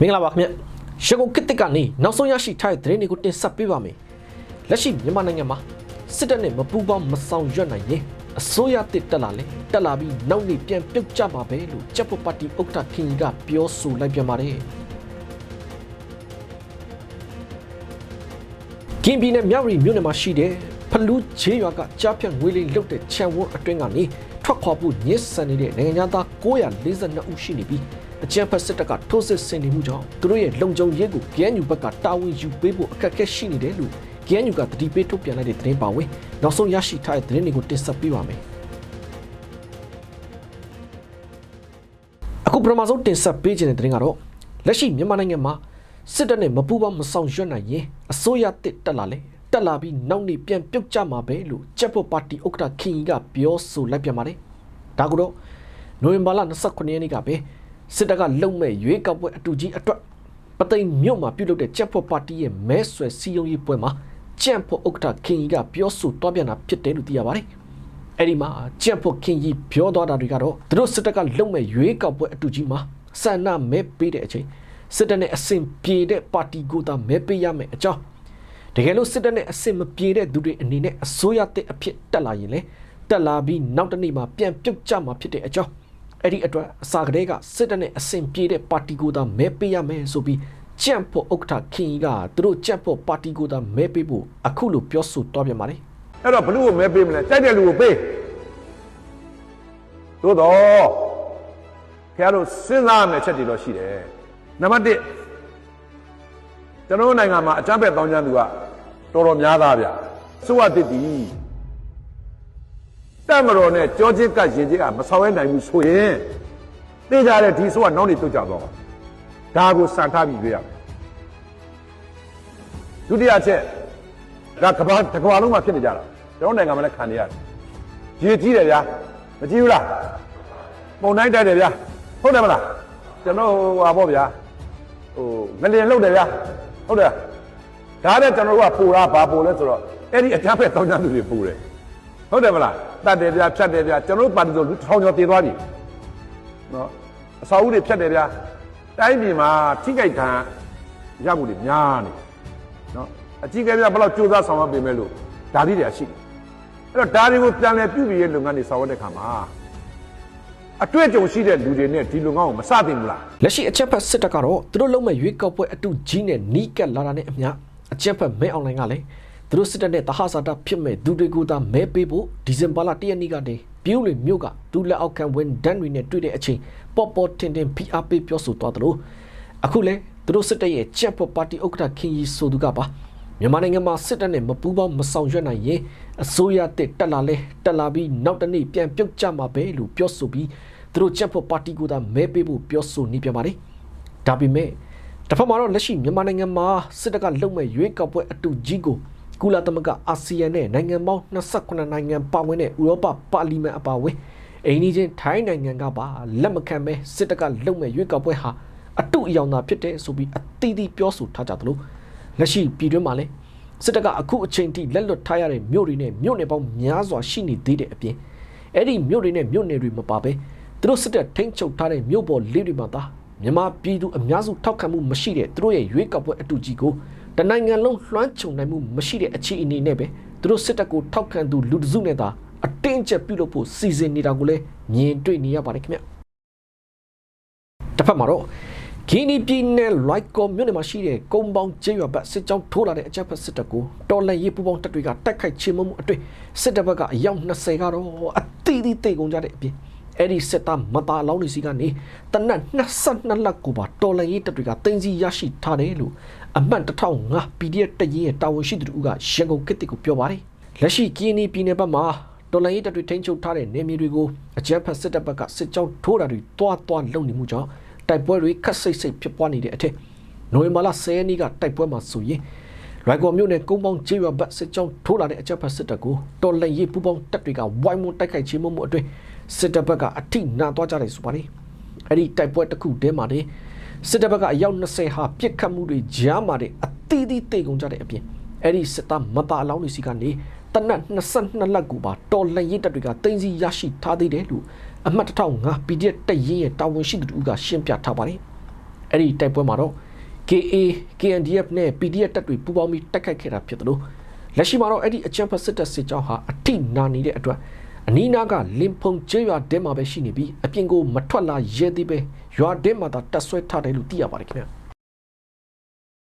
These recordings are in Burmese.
မင်္ဂလာပါခင်ဗျရန်ကုန်ကစ်တစ်ကနေနောက်ဆုံးရရှိထားတဲ့သတင်းတွေကိုတင်ဆက်ပေးပါမယ်လက်ရှိမြန်မာနိုင်ငံမှာစစ်တပ်နဲ့မပူးပေါင်းမဆောင်ရွက်နိုင်ရင်အစိုးရတစ်တက်လာလေတက်လာပြီးနောက်နေ့ပြန်ပြုတ်ကျပါပဲလို့ချက်ဖို့ပါတီဥက္ကဋ္ဌခင်ကြီးကပြောဆိုလိုက်ပြန်ပါတယ်ကင်းပြည်နယ်မြောက်ရီမြို့နယ်မှာရှိတဲ့ဖလူးချေးရွာကကြားဖြတ်ငွေလေးလုတ်တဲ့ခြံဝန်းအတွင်းကနေထွက်ခွာဖို့ညစ်ဆန်နေတဲ့နိုင်ငံသား942ဦးရှိနေပြီး အကြံဖက်စစ်တပ်ကထိုးစစ်ဆင်နေမှုကြောင့်သူတို့ရဲ့လုံခြုံရေးကို GNU ဘက်ကတာဝန်ယူပေးဖို့အခက်အခဲရှိနေတယ်လို့ GNU ကတတိပေးထုတ်ပြန်လိုက်တဲ့သတင်းပါဝင်နောက်ဆုံးရရှိထားတဲ့သတင်းတွေကိုတင်ဆက်ပေးပါမယ်အခုပထမဆုံးတင်ဆက်ပေးခြင်းတဲ့သတင်းကတော့လက်ရှိမြန်မာနိုင်ငံမှာစစ်တပ်နဲ့မပူးပေါင်းမဆောင်ရွက်နိုင်ရင်အစိုးရတစ်တက်လာလေတက်လာပြီးနောက်နေ့ပြန်ပြုတ်ကျမှာပဲလို့ချက်ဖို့ပါတီဥက္ကဋ္ဌခင်ကြီးကပြောဆိုလိုက်ပြန်ပါတယ်ဒါကတော့နိုဝင်ဘာလ29ရက်နေ့ကပဲ စစ်တပ်ကလုံမဲ့ရွေးကောက်ပွဲအတူကြီးအတွက်ပသိမ်မြို့မှာပြုလုပ်တဲ့ချက်ဖို့ပါတီရဲ့မဲဆွယ်စီယုံရေးပွဲမှာကြံ့ဖို့ဥက္ကဋ္ဌခင်ကြီးကပြောဆိုတွားပြန်တာဖြစ်တယ်လို့သိရပါတယ်အဲ့ဒီမှာကြံ့ဖို့ခင်ကြီးပြောသွားတာတွေကတော့သူတို့စစ်တပ်ကလုံမဲ့ရွေးကောက်ပွဲအတူကြီးမှာဆန္ဒမဲပေးတဲ့အချိန်စစ်တပ်နဲ့အစဉ်ပြေတဲ့ပါတီကိုသာမဲပေးရမယ်အကြောင်းတကယ်လို့စစ်တပ်နဲ့အစဉ်မပြေတဲ့သူတွေအနေနဲ့အစိုးရတဲ့အဖြစ်တက်လာရင်လေတက်လာပြီးနောက်တစ်နေ့မှာပြန်ပြုတ်ကျမှာဖြစ်တဲ့အကြောင်း အဲ့ဒီအတွက်အစာကလေးကစစ်တပ်နဲ့အစဉ်ပြေတဲ့ပါတီကိုသာမဲပေးရမယ်ဆိုပြီးကြံ့ဖို့ဥက္ကဋ္ဌခင်ကြီးကသူတို့ကြံ့ဖို့ပါတီကိုသာမဲပေးဖို့အခုလိုပြောဆိုတော့ပြန်ပါတယ်အဲ့တော့ဘလူးကိုမဲပေးမလဲတိုက်တဲ့လူကိုပေးသို့တော့ခင်ဗျားတို့စဉ်းစားရမယ့်ချက်တွေတော့ရှိတယ်နံပါတ်1ကျွန်တော်တို့နိုင်ငံမှာအကြမ်းဖက်တောင်းကျမ်းသူကတော်တော်များသားဗျစိုးရတစ်တီ တက်မတော်နဲ့ကြောချင်းကပ်ရင်ချင်းကမဆောင်ရနိုင်ဘူးဆိုရင်သိကြတဲ့ဒီစိုးကနောက်နေပြုတ်ကြတော့ဒါကိုစံထားပြီးပြရမယ်ဒုတိယချက်ဒါကဘာတစ်ကဘာလုံးမှာဖြစ်နေကြတာကျွန်တော်နိုင်ငံမှာလည်းခံနေရတယ်ရေကြီးတယ်ဗျာမကြီးဘူးလားပုံတိုင်းတိုက်တယ်ဗျာဟုတ်တယ်မလားကျွန်တော်ဟိုဟာပေါ့ဗျာဟိုငလျင်လှုပ်တယ်ဗျာဟုတ်တယ်ဒါနဲ့ကျွန်တော်တို့ကပူတာဘာပူလဲဆိုတော့အဲ့ဒီအကြမ်းဖက်တောင်းကြသူတွေပူတယ်ဟုတ်တယ်မလား တတ်တယ်ဗျာဖြတ်တယ်ဗျာကျွန်တော်တို့ပါတီဆိုလူထောင်ကျော်တည်သွားပြီနော်အစာအုပ်တွေဖြတ်တယ်ဗျာတိုင်းပြည်မှာထိကြိုက်ခံရမှုတွေများနေတယ်နော်အကြီးကဲများဘယ်လောက်ကြိုးစားဆောင်ရွက်ပေးမယ်လို့ဒါလေးတွေကရှိတယ်အဲ့တော့ဒါတွေကိုပြန်လည်ပြုပြင်ရေးလုပ်ငန်းတွေဆောင်ရွက်တဲ့ခါမှာအတွေ့အကြုံရှိတဲ့လူတွေနဲ့ဒီလုပ်ငန်းကိုမစသင့်ဘူးလားလက်ရှိအချက်ဖက်စစ်တပ်ကတော့သူတို့လုံးမဲ့ရွေးကောက်ပွဲအတူကြီးနဲ့နီးကပ်လာတာနဲ့အမျှအချက်ဖက်မဲအွန်လိုင်းကလည်း သူတို့စစ်တပ်နဲ့တဟဆာတာဖြစ်မဲ့သူတွေကိုသာမဲပေးဖို့ဒီဇင်ဘာလ၁ရက်နေ့ကနေပြိုးလွေမြို့ကသူလက်အောက်ခံဝန်ဒန်တွေနဲ့တွေ့တဲ့အချိန်ပေါ်ပေါ်တင်တင် PRP ပြောဆိုသွားသလိုအခုလဲသူတို့စစ်တပ်ရဲ့ချက်ဖို့ပါတီဥက္ကဋ္ဌခင်ကြီးဆိုသူကပါမြန်မာနိုင်ငံမှာစစ်တပ်နဲ့မပူးပေါင်းမဆောင်ရွက်နိုင်ရင်အစိုးရတက်တက်လာလဲတက်လာပြီးနောက်တနေ့ပြန်ပြုတ်ကျမှာပဲလို့ပြောဆိုပြီးသူတို့ချက်ဖို့ပါတီကိုသာမဲပေးဖို့ပြောဆိုနေပြန်ပါတယ်ဒါပေမဲ့တစ်ဖက်မှာတော့လက်ရှိမြန်မာနိုင်ငံမှာစစ်တပ်ကလုံမဲ့ရွေးကောက်ပွဲအတူကြီးကို ကုလသမဂ္ဂအာဆီယံနဲ့နိုင်ငံပေါင်း28နိုင်ငံပါဝင်တဲ့ဥရောပပါလီမန်အပါအဝင်အိန္ဒိချင်းထိုင်းနိုင်ငံကပါလက်မခံပဲစစ်တပ်ကလုံမဲ့ရွေးကောက်ပွဲဟာအတူအယောင်သာဖြစ်တဲ့ဆိုပြီးအသီးသီးပြောဆိုထားကြသလိုလက်ရှိပြည်တွင်းမှာလည်းစစ်တပ်ကအခုအချိန်ထိလက်လွတ်ထားရတဲ့မြို့တွေနဲ့မြို့နယ်ပေါင်းများစွာရှိနေသေးတဲ့အပြင်အဲ့ဒီမြို့တွေနဲ့မြို့နယ်တွေမပါပဲသူတို့စစ်တပ်ထိန်းချုပ်ထားတဲ့မြို့ပေါ်လေးတွေမှာသာမြန်မာပြည်သူအများစုထောက်ခံမှုမရှိတဲ့သူတို့ရဲ့ရွေးကောက်ပွဲအတူကြီးကို တနိုင်ငံလုံးလွှမ်းခြုံနိုင်မှုမရှိတဲ့အခြေအနေနဲ့ပဲသူတို့စစ်တပ်ကိုထောက်ခံသူလူတစုနဲ့သာအတင်းကျပ်ပြုလုပ်ဖို့စီစဉ်နေတာကိုလည်းမြင်တွေ့နေရပါတယ်ခင်ဗျတစ်ဖက်မှာတော့ဂီနီပြည်နယ်လိုက်ကောမြို့နယ်မှာရှိတဲ့ကုန်းပေါင်းကျေးရွာဘက်စစ်ကြောင်းထိုးလာတဲ့အကြမ်းဖက်စစ်တပ်ကိုတော်လှန်ရေးပူးပေါင်းတပ်တွေကတိုက်ခိုက်ချေမှုမှုအတွေ့စစ်တပ်ဘက်ကအယောက်20ကတော့အသီးသီးတိတ်ကုန်ကြတဲ့အပြင် အဲ့ဒီစစ်သားမသားလောင်းတွေစီကနေတနက်22လက်ကိုပါတော်လှန်ရေးတပ်တွေကတင်စီရရှိထားတယ်လို့အမှတ်1005 PDF တရင်ရဲ့တာဝန်ရှိသူတို့ကရန်ကုန်ကစ်တစ်ကိုပြောပါတယ်လက်ရှိကီနီပြည်နယ်ဘက်မှာတော်လှန်ရေးတပ်တွေထိန်းချုပ်ထားတဲ့နေမြေတွေကိုအကြမ်းဖက်စစ်တပ်ဘက်ကစစ်ကြောင်းထိုးတာတွေတွားတွားလုပ်နေမှုကြောင့်တိုက်ပွဲတွေခက်စိတ်စိတ်ဖြစ်ပွားနေတဲ့အထက်နိုဝင်ဘာလ10ရက်နေ့ကတိုက်ပွဲမှာဆိုရင်ရိုက်ကော်မြို့နယ်ကုန်းပေါင်းကျေးရွာဘက်စစ်ကြောင်းထိုးလာတဲ့အကြမ်းဖက်စစ်တပ်ကိုတော်လှန်ရေးပူးပေါင်းတပ်တွေကဝိုင်းဝန်းတိုက်ခိုက်ခြင်းမှုမှုအတွင်း စစ်တပ်ဘက်ကအထိနာသွားကြတယ်ဆိုပါတယ်အဲ့ဒီတိုက်ပွဲတစ်ခုတည်းမှာတင်စစ်တပ်ဘက်ကအယောက်20ဟာပြစ်ခတ်မှုတွေကြားမှာတဲ့အသီးသီးတိတ်ကုန်ကြတဲ့အပြင်အဲ့ဒီစစ်သားမသားအလောင်းတွေစီကနေတနက်22လက်ကိုပါတော်လှန်ရေးတပ်တွေကတင်စီရရှိထားသေးတယ်လို့အမှတ်1005 PDF တက်ရင်ရဲ့တာဝန်ရှိသူတို့ကရှင်းပြထားပါတယ်အဲ့ဒီတိုက်ပွဲမှာတော့ KA KNDF နဲ့ PDF တပ်တွေပူးပေါင်းပြီးတိုက်ခိုက်ခဲ့တာဖြစ်တယ်လို့လက်ရှိမှာတော့အဲ့ဒီအကြမ်းဖက်စစ်တပ်စစ်ကြောင်းဟာအထိနာနေတဲ့အတွက် အနီးနားကလင်ဖုံကျေးရွာတဲမှာပဲရှိနေပြီးအပြင်ကိုမထွက်လာရဲသေးပဲရွာတဲမှာသာတက်ဆွဲထားတယ်လို့သိရပါတယ်ခင်ဗျာ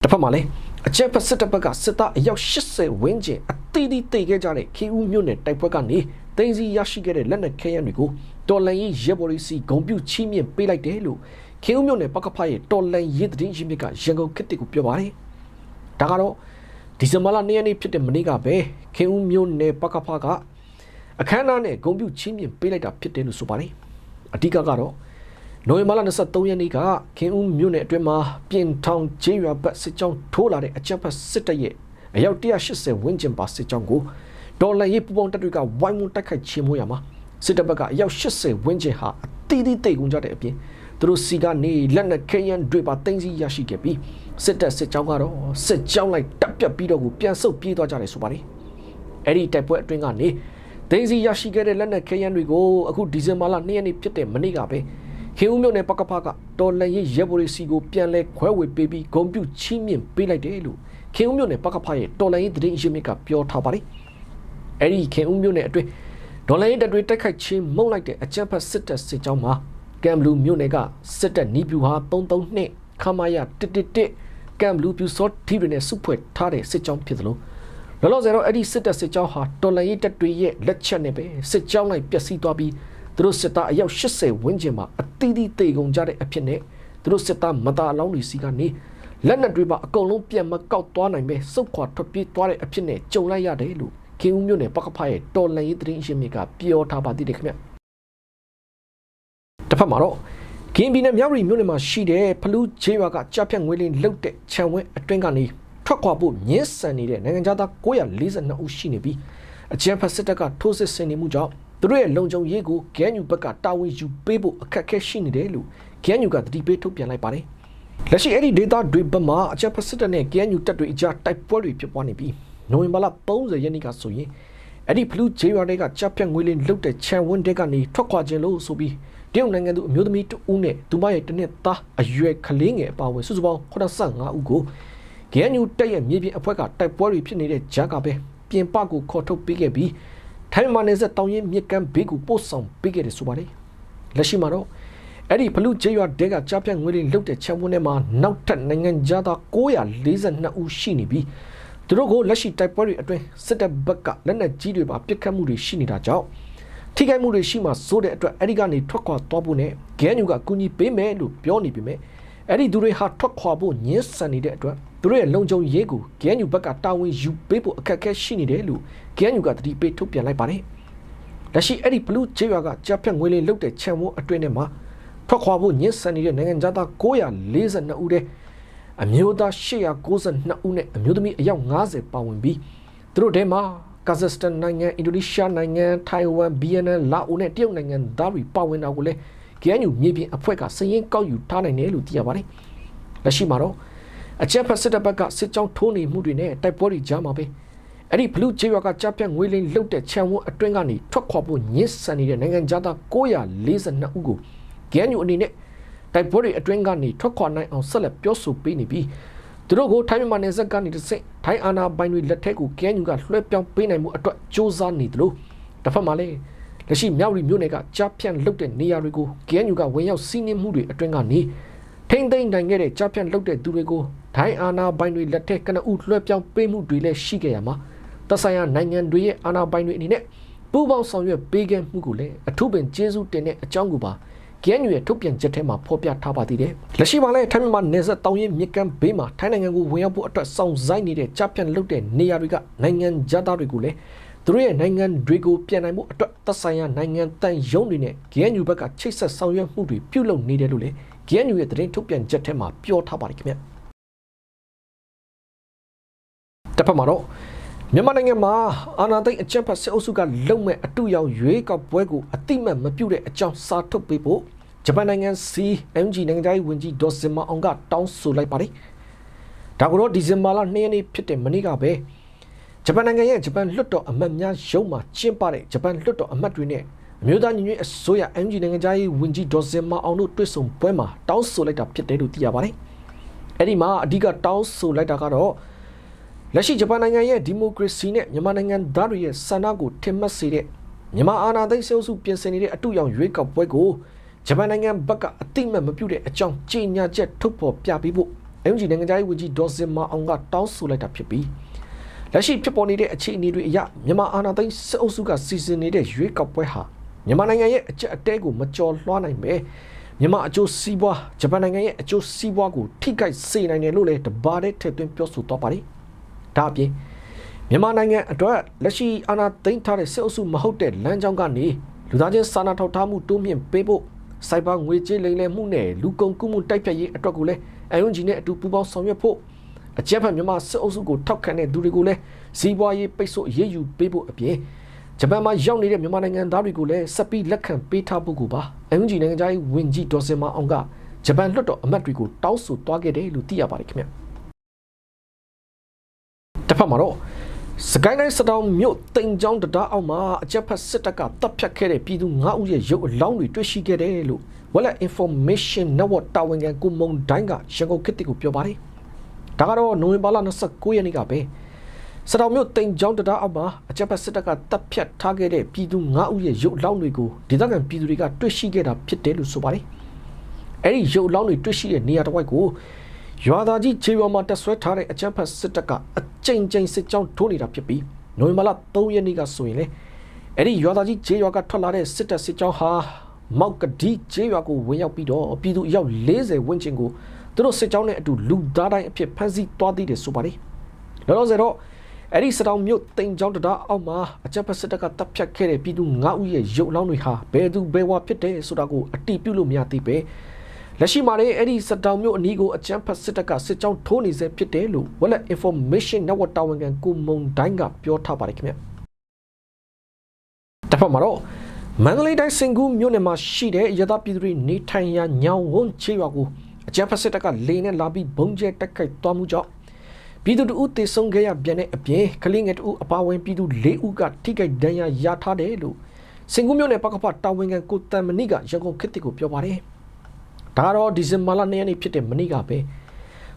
တစ်ဖက်မှာလည်းအကြမ်းဖက်စစ်တပ်ဘက်ကစစ်သားအယောက်80ဝန်းကျင်အသီးသီးတိတ်ခဲ့ကြတဲ့ KU မြို့နယ်တိုက်ပွဲကနေတင်းစီရရှိခဲ့တဲ့လက်နက်ခဲယမ်းတွေကိုတော်လန်ရေးရဲဘော်တွေစီဂုံပြူချီးမြှင့်ပေးလိုက်တယ်လို့ KU မြို့နယ်ပကဖရဲ့တော်လန်ရေးတည်င်းရင်းမြစ်ကရန်ကုန်ခေတ်တစ်ကိုပြောပါတယ်။ဒါကတော့ဒီဇင်ဘာလ2ရက်နေ့ဖြစ်တဲ့မနေ့ကပဲ KU မြို့နယ်ပကဖက အခမ်းအနားနဲ့ဂုံပြူချီးမြှင့်ပေးလိုက်တာဖြစ်တယ်လို့ဆိုပါတယ်။အဓိကကတော့နိုဝင်ဘာလ23ရက်နေ့ကခင်ဦးမြို့နယ်အတွင်းမှာပြင်ထောင်ကျေးရွာဘက်စစ်ကြောင်းထိုးလာတဲ့အကြမ်းဖက်စစ်တပ်ရဲ့အယောက်180ဝန်းကျင်ပါစစ်ကြောင်းကိုဒေါ်လာရေးပူပေါင်းတပ်တွေကဝိုင်းဝန်းတိုက်ခိုက်ချေမှုရမှာစစ်တပ်ဘက်ကအယောက်80ဝန်းကျင်ဟာအတီးတီးတိတ်ကုန်ကြတဲ့အပြင်သူတို့စီကနေလက်နက်ခဲယမ်းတွေပါတင်းစီရရှိခဲ့ပြီးစစ်တပ်စစ်ကြောင်းကတော့စစ်ကြောင်းလိုက်တပ်ပြတ်ပြီးတော့ကိုပြန်ဆုတ်ပြေးသွားကြတယ်ဆိုပါတယ်အဲ့ဒီတိုက်ပွဲအတွင်းကနေ တင်းစီရရှိခဲ့တဲ့လက်နက်ခဲယမ်းတွေကိုအခုဒီဇင်ဘာလ2ရက်နေ့ဖြစ်တဲ့မနေ့ကပဲခေဦးမြို့နယ်ပကဖကတော်လန်ရေးရဲဘော်ရီစီကိုပြန်လဲခွဲဝေပေးပြီးဂုံပြူချီးမြှင့်ပေးလိုက်တယ်လို့ခေဦးမြို့နယ်ပကဖရဲ့တော်လန်ရေးတရင်ရင်းမြစ်ကပြောထားပါတယ်။အဲ့ဒီခေဦးမြို့နယ်အတွင်းဒေါ်လာရေးတပ်တွေတိုက်ခိုက်ခြင်းမုံလိုက်တဲ့အကြမ်းဖက်စစ်တပ်စစ်ကြောင်းမှာကမ်ဘလူးမြို့နယ်ကစစ်တပ်နီးပြူဟာ332ခမာယာ111ကမ်ဘလူးပြူစောထီတွေနဲ့စုဖွဲ့ထားတဲ့စစ်ကြောင်းဖြစ်သလို လောလောဆယ်တော့အဲ့ဒီစစ်တပ်စစ်ကြောင်းဟာတော်လန်ရေးတပ်တွေရဲ့လက်ချက်နဲ့ပဲစစ်ကြောင်းလိုက်ပျက်စီးသွားပြီးသူတို့စစ်သားအယောက်80ဝန်းကျင်မှာအသီးသီးတေကုန်ကြတဲ့အဖြစ်နဲ့သူတို့စစ်သားမသားအလောင်းတွေစီကနေလက်နက်တွေပါအကုန်လုံးပြန်မကောက်သွားနိုင်ပဲစုတ်ခွာထွက်ပြေးသွားတဲ့အဖြစ်နဲ့ကြုံလိုက်ရတယ်လို့ခေဦးမြို့နယ်ပကဖရဲ့တော်လန်ရေးသတင်းရှင်မြစ်ကပြောထားပါသေးတယ်ခင်ဗျတစ်ဖက်မှာတော့ကင်းပြည်နယ်မြောက်ရီမြို့နယ်မှာရှိတဲ့ဖလူးချေးရွာကကြားဖြတ်ငွေလင်းလုတ်တဲ့ခြံဝင်းအတွင်းကနေ ထွက်ခွာဖို့ညှင်းဆန်နေတဲ့နိုင်ငံသား942ဦးရှိနေပြီးအကြမ်းဖက်စစ်တပ်ကထိုးစစ်ဆင်နေမှုကြောင့်သူတို့ရဲ့လုံခြုံရေးကိုဂဲညူဘက်ကတာဝန်ယူပေးဖို့အခက်အခဲရှိနေတယ်လို့ဂဲညူကတတိပေးထုတ်ပြန်လိုက်ပါတယ်။လက်ရှိအဲ့ဒီဒေတာတွေဘက်မှာအကြမ်းဖက်စစ်တပ်နဲ့ဂဲညူတပ်တွေအကြားတိုက်ပွဲတွေဖြစ်ပွားနေပြီးနိုဝင်ဘာလ30ရက်နေ့ကဆိုရင်အဲ့ဒီဖလူးဂျေးရွာတွေကကြားဖြတ်ငွေလင်းလုတ်တဲ့ခြံဝန်းတဲ့ကနေထွက်ခွာခြင်းလို့ဆိုပြီးတရုတ်နိုင်ငံသူအမျိုးသမီးတဦးနဲ့သူမရဲ့တနစ်သားအရွယ်ကလေးငယ်အပါအဝင်စုစုပေါင်း85ဦးကို ဂဲညူတပ်ရဲ့မြေပြင်အဖွဲ့ကတိုက်ပွဲတွေဖြစ်နေတဲ့ဂျာကပဲပြင်ပကိုခေါ်ထုတ်ပေးခဲ့ပြီးထိုင်းမြန်မာနယ်စပ်တောင်ရင်မြစ်ကမ်းဘေးကိုပို့ဆောင်ပေးခဲ့တယ်ဆိုပါတယ်လက်ရှိမှာတော့အဲ့ဒီဘလူးကျေးရွာတဲကကြားဖြတ်ငွေတွေလုတ်တဲ့ချမ်းဝန်းထဲမှာနောက်ထပ်နိုင်ငံသား942ဦးရှိနေပြီးသူတို့ကိုလက်ရှိတိုက်ပွဲတွေအတွင်းစစ်တပ်ဘက်ကလက်နက်ကြီးတွေပါပစ်ခတ်မှုတွေရှိနေတာကြောင့်ထိခိုက်မှုတွေရှိမှစိုးတဲ့အတွက်အဲ့ဒီကနေထွက်ခွာသွားဖို့နဲ့ဂဲညူကကူညီပေးမယ်လို့ပြောနေပေမဲ့ အဲ့ဒီသူတွေဟာထွက်ခွာဖို့ညှင်းဆန်နေတဲ့အတွက်သူတို့ရဲ့လုံခြုံရေးကိုဂဲညူဘက်ကတာဝန်ယူပေးဖို့အခက်အခဲရှိနေတယ်လို့ဂဲညူကတတိပေးထုတ်ပြန်လိုက်ပါတယ်။လက်ရှိအဲ့ဒီဘလူးချေရွာကကြားဖြတ်ငွေလေးလုတ်တဲ့ခြံဝန်းအတွင်းထဲမှာထွက်ခွာဖို့ညှင်းဆန်နေတဲ့နိုင်ငံသား942ဦးတဲ့အမျိုးသား892ဦးနဲ့အမျိုးသမီးအယောက်90ပါဝင်ပြီးသူတို့ထဲမှာကာဇက်စတန်နိုင်ငံအင်ဒိုနီးရှားနိုင်ငံထိုင်ဝမ်ဗီယက်နမ်လာအိုနဲ့တရုတ်နိုင်ငံသားတွေပါဝင်တာကိုလည်း KNU မြေပြင်အဖွဲ့ကစည်ရင်းကောက်ယူထားနိုင်တယ်လို့သိရပါတယ်။လက်ရှိမှာတော့အချက်ဖက်စစ်တပ်ဘက်ကစစ်ကြောင်းထိုးနေမှုတွေနဲ့တိုက်ပွဲတွေကြားမှာပဲအဲ့ဒီဘလူးကျေးရွာကကြားပြတ်ငွေလင်းလှုပ်တဲ့ခြံဝန်းအတွင်းကနေထွက်ခွာဖို့ညှစ်ဆန်နေတဲ့နိုင်ငံသား942ဦးကို KNU အနေနဲ့တိုက်ပွဲတွေအတွင်းကနေထွက်ခွာနိုင်အောင်ဆက်လက်ပြောဆိုပေးနေပြီးသူတို့ကိုထိုင်းမြန်မာနယ်စပ်ကနေတစ်ဆင့်ထိုင်းအာဏာပိုင်တွေလက်ထက်ကို KNU ကလွှဲပြောင်းပေးနိုင်မှုအတွက်စ조사နေတယ်လို့တစ်ဖက်မှာလည်း လက်ရှိမြောက်ရီမြို့နယ်ကကြားဖြန့်လှုပ်တဲ့နေရာတွေကို KNU ကဝင်ရောက်စီးနင်းမှုတွေအတွင်းကနေထိမ့်သိမ့်နိုင်ခဲ့တဲ့ကြားဖြန့်လှုပ်တဲ့သူတွေကိုဒိုင်းအာနာပိုင်တွေလက်ထက်ကနဦးလွှဲပြောင်းပေးမှုတွေလည်းရှိခဲ့ရမှာသက်ဆိုင်ရာနိုင်ငံတွေရဲ့အာဏာပိုင်တွေအနေနဲ့ပူးပေါင်းဆောင်ရွက်ပေးခဲ့မှုကိုလည်းအထူးပင်ကျေးဇူးတင်တဲ့အကြောင်းကိုပါ KNU ရဲ့ထုတ်ပြန်ချက်ထဲမှာဖော်ပြထားပါသေးတယ်။လက်ရှိမှာလည်းထိုင်းမြန်မာနယ်စပ်တောင်ရင်မြစ်ကမ်းဘေးမှာထိုင်းနိုင်ငံကိုဝင်ရောက်ဖို့အတွက်စောင့်ဆိုင်းနေတဲ့ကြားဖြတ်လုပ်တဲ့နေရာတွေကနိုင်ငံသားတွေကိုလည်း သူတို့ရဲ့နိုင်ငံတွေကိုပြန်နိုင်မှုအတွက်သက်ဆိုင်ရာနိုင်ငံတန်ယုံတွေနဲ့ KNU ဘက်ကချိတ်ဆက်ဆောင်ရွက်မှုတွေပြုလုပ်နေတယ်လို့လည်း KNU ရဲ့သတင်းထုတ်ပြန်ချက်ထဲမှာပြောထားပါတယ်ခင်ဗျ။တစ်ဖက်မှာတော့မြန်မာနိုင်ငံမှာအာဏာသိမ်းအကြမ်းဖက်စစ်အုပ်စုကလုံမဲ့အတူရောက်ရွေးကောက်ပွဲကိုအတိမတ်မပြုတဲ့အကြောင်းစာထုတ်ပေးဖို့ဂျပန်နိုင်ငံ CMG နိုင်ငံသားဝင်ကြီးဒေါ်စင်မအောင်ကတောင်းဆိုလိုက်ပါတယ်။ဒါကတော့ဒီဇင်ဘာလ2ရက်နေ့ဖြစ်တဲ့မနေ့ကပဲ ဂျပန်နိုင်ငံရဲ့ဂျပန်လွှတ်တော်အမတ်များရုံးမှာကျင်းပတဲ့ဂျပန်လွှတ်တော်အမတ်တွေနဲ့အမျိုးသားညီညွတ်ရေးအစိုးရ MG နိုင်ငံသားရေးဝန်ကြီးဒေါ်စင်မအောင်တို့တွေ့ဆုံပွဲမှာတောင်းဆိုလိုက်တာဖြစ်တယ်လို့သိရပါတယ်။အဲ့ဒီမှာအဓိကတောင်းဆိုလိုက်တာကတော့လက်ရှိဂျပန်နိုင်ငံရဲ့ဒီမိုကရေစီနဲ့မြန်မာနိုင်ငံသားတွေရဲ့ဆန္ဒကိုထင်မှတ်စေတဲ့မြန်မာအာဏာသိမ်းဆဲအုပ်စုပြင်ဆင်နေတဲ့အတူရောင်ရွေးကောက်ပွဲကိုဂျပန်နိုင်ငံဘက်ကအတိမတ်မပြုတဲ့အကြောင်းကြေညာချက်ထုတ်ဖော်ပြပေးဖို့ MG နိုင်ငံသားရေးဝန်ကြီးဒေါ်စင်မအောင်ကတောင်းဆိုလိုက်တာဖြစ်ပြီး လက်ရှိဖြစ်ပေါ်နေတဲ့အခြေအနေတွေအရမြန်မာအာဏာသိမ်းစစ်အုပ်စုကစီစဉ်နေတဲ့ရွေးကောက်ပွဲဟာမြန်မာနိုင်ငံရဲ့အကြက်အတဲကိုမကျော်လွှားနိုင်ပဲမြန်မာအကျိုးစီးပွားဂျပန်နိုင်ငံရဲ့အကျိုးစီးပွားကိုထိခိုက်စေနိုင်တယ်လို့လည်းတပါးတည်းထည့်သွင်းပြောဆိုသွားပါတယ်။ဒါအပြင်မြန်မာနိုင်ငံအတွက်လက်ရှိအာဏာသိမ်းထားတဲ့စစ်အုပ်စုမဟုတ်တဲ့လမ်းကြောင်းကနေလူသားချင်းစာနာထောက်ထားမှုတိုးမြင့်ပေးဖို့စိုက်ဘာငွေကြေးလိမ်လည်မှုနဲ့လူကုန်ကူးမှုတိုက်ဖျက်ရေးအတွက်ကိုလည်းအယွန်ဂျီနဲ့အတူပူးပေါင်းဆောင်ရွက်ဖို့ အကြက်ဖက်မြန်မာစစ်အုပ်စုကိုထောက်ခံတဲ့သူတွေကိုလည်းစီးပွားရေးပိတ်ဆို့အရေးယူပေးဖို့အပြင်ဂျပန်မှာရောက်နေတဲ့မြန်မာနိုင်ငံသားတွေကိုလည်းဆက်ပြီးလက်ခံပေးထားဖို့ကိုပါအယွန်ဂျီနိုင်ငံသားရေးဝန်ကြီးဒေါ်စင်မအောင်ကဂျပန်လွှတ်တော်အမတ်တွေကိုတောင်းဆိုသွားခဲ့တယ်လို့သိရပါတယ်ခင်ဗျတစ်ဖက်မှာတော့စကိုင်းတိုင်းစတောင်မြို့တိမ်ချောင်းတံတားအောက်မှာအကြက်ဖက်စစ်တပ်ကတပ်ဖြတ်ခဲ့တဲ့ပြည်သူ9ဦးရဲ့ရုပ်အလောင်းတွေတွေ့ရှိခဲ့တယ်လို့ Wallet Information Network တာဝန်ခံကိုမုံတိုင်းကရန်ကုန်ခေတ်တီကိုပြောပါတယ်။ ဒါကတော့နိုဝင်ဘာလ29ရက်နေ့ကပဲစတောင်မြို့တိမ်ချောင်းတံတားအောက်မှာအကြက်ဖက်စစ်တပ်ကတပ်ဖြတ်ထားခဲ့တဲ့ပြည်သူ9ဦးရဲ့ရုပ်အလောင်းတွေကိုဒေသခံပြည်သူတွေကတွေ့ရှိခဲ့တာဖြစ်တယ်လို့ဆိုပါတယ်။အဲ့ဒီရုပ်အလောင်းတွေတွေ့ရှိတဲ့နေရာတစ်ဝိုက်ကိုရွာသားကြီးခြေပေါ်မှာတက်ဆွဲထားတဲ့အကြမ်းဖက်စစ်တပ်ကအကြိမ်ကြိမ်စစ်ကြောင်းထိုးနေတာဖြစ်ပြီးနိုဝင်ဘာလ3ရက်နေ့ကဆိုရင်လေအဲ့ဒီရွာသားကြီးခြေရွာကထွက်လာတဲ့စစ်တပ်စစ်ကြောင်းဟာ မောက်ကဒီခြေရွာကိုဝင်ရောက်ပြီးတော့ပြည်သူအယောက်40ဝန်းကျင်ကိုသူတို့စစ်ကြောင်းနဲ့အတူလူသားတိုင်းအဖြစ်ဖမ်းဆီးသွားသေးတယ်ဆိုပါတယ်လောလောဆယ်တော့အဲ့ဒီစတောင်မြို့တိမ်ချောင်းတံတားအောက်မှာအကြမ်းဖက်စစ်တပ်ကတပ်ဖြတ်ခဲ့တဲ့ပြည်သူ9ဦးရဲ့ရုပ်အလောင်းတွေဟာဘယ်သူဘယ်ဝါဖြစ်တယ်ဆိုတာကိုအတိပြုလို့မရသေးပဲလက်ရှိမှာလည်းအဲ့ဒီစတောင်မြို့အနီးကိုအကြမ်းဖက်စစ်တပ်ကစစ်ကြောင်းထိုးနေစေဖြစ်တယ်လို့ Wallet Information Network တာဝန်ခံကိုမုံတိုင်းကပြောထားပါတယ်ခင်ဗျတစ်ဖက်မှာတော့ မန္တလေးတိုင်းစင်ကူးမြို့နယ်မှာရှိတဲ့ရသပြည်သူတွေနေထိုင်ရာညောင်ဝန်းချေရွာကိုအကြမ်းဖက်စစ်တပ်ကလေနဲ့လာပြီးဘုံကျဲတက်ခိုက်သွားမှုကြောင့်ပြည်သူတို့တေဆုံးခဲ့ရပြန်တဲ့အပြင်ကလေးငယ်တို့အပါဝင်ပြည်သူ၄ဦးကထိခိုက်ဒဏ်ရာရထားတယ်လို့စင်ကူးမြို့နယ်ပကဖတာဝန်ခံကိုတန်မဏိကရန်ကုန်ခေတ်ကိုပြောပါတယ်ဒါကတော့ဒီဇင်ဘာလ2ရက်နေ့ဖြစ်တဲ့မနေ့ကပဲ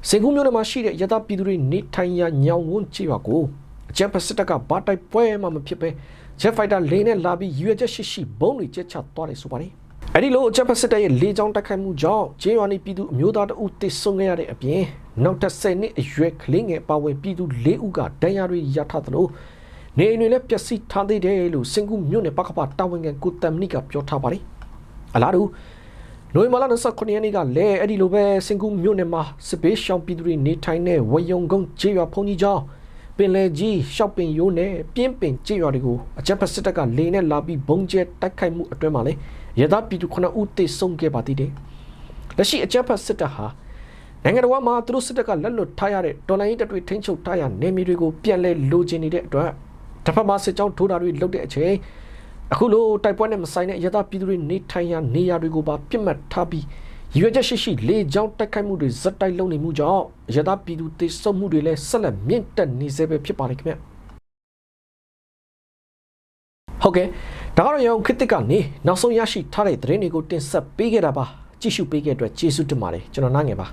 စင်ကူးမြို့နယ်မှာရှိတဲ့ရသပြည်သူတွေနေထိုင်ရာညောင်ဝန်းချေရွာကို အကြမ်းဖက်စစ်တပ်ကဘာတိုက်ပွဲမှမဖြစ်ပဲ Jet Fighter လေးနဲ့လာပြီးရွေချက်ရှိရှိဘုံတွေကျက်ချသွားတယ်ဆိုပါတယ်။အဲဒီလို Jet Fighter စစ်တပ်ရဲ့လေးချောင်းတိုက်ခိုက်မှုကြောင့်ဂျေးရွာနေပြည်သူအမျိုးသားတအုပ်တိဆုံးခဲ့ရတဲ့အပြင်နောက်ထပ်10နှစ်အရွယ်ကလေးငယ်ပါဝင်ပြည်သူ၄ဦးကဒဏ်ရာတွေရထားသလိုနေအိမ်တွေလည်းပျက်စီးထားသေးတယ်လို့စင်ကူမြို့နယ်ပကပတာဝန်ခံကိုတမ်နီကပြောထားပါတယ်။အလားတူနိုဝင်ဘာလ29ရက်နေ့ကလည်းအဲ့ဒီလိုပဲစင်ကူမြို့နယ်မှာစစ်ပေးရှောင်ပြည်သူတွေနေထိုင်တဲ့ဝယုံကုန်းဂျေးရွာဖုန်ကြီးကျောင်း ပင်လယ်ကြီးရှောက်ပင်ရိုးနဲ့ပြင်းပင်ကြေးရွာတွေကိုအကြမ်းဖက်စစ်တပ်ကလေနဲ့လာပြီးဘုံကျဲတိုက်ခိုက်မှုအတွင်းမှာလေရသပြည်သူ9ဦးသေဆုံးခဲ့ပါသေးတယ်။လက်ရှိအကြမ်းဖက်စစ်တပ်ဟာနိုင်ငံတော်မှာသူတို့စစ်တပ်ကလက်လွတ်ထားရတဲ့တော်လိုင်းတပ်တွေထိန်းချုပ်ထားရနေမြေတွေကိုပြန်လဲလိုချင်နေတဲ့အတွက်တစ်ဖက်မှာစစ်ကြောင်းထိုးတာတွေလုပ်တဲ့အချိန်အခုလိုတိုက်ပွဲနဲ့မဆိုင်တဲ့ရသပြည်သူတွေနေထိုင်ရနေရာတွေကိုပါပြစ်မှတ်ထားပြီး ရွေချက်ရှိရှိလေကြောင်းတိုက်ခိုက်မှုတွေဇက်တိုက်လုပ်နေမှုကြောင့်ရသပြည်သူတေဆုံးမှုတွေလည်းဆက်လက်မြင့်တက်နေစေပဲဖြစ်ပါတယ်ခင်ဗျဟုတ်ကဲ့ဒါကတော့ရောင်ခစ်တစ်ကနေနောက်ဆုံးရရှိထားတဲ့သတင်းတွေကိုတင်ဆက်ပေးခဲ့တာပါကြည့်ရှုပေးခဲ့တဲ့အတွက်ကျေးဇူးတင်ပါတယ်ကျွန်တော်နားငယ်ပါ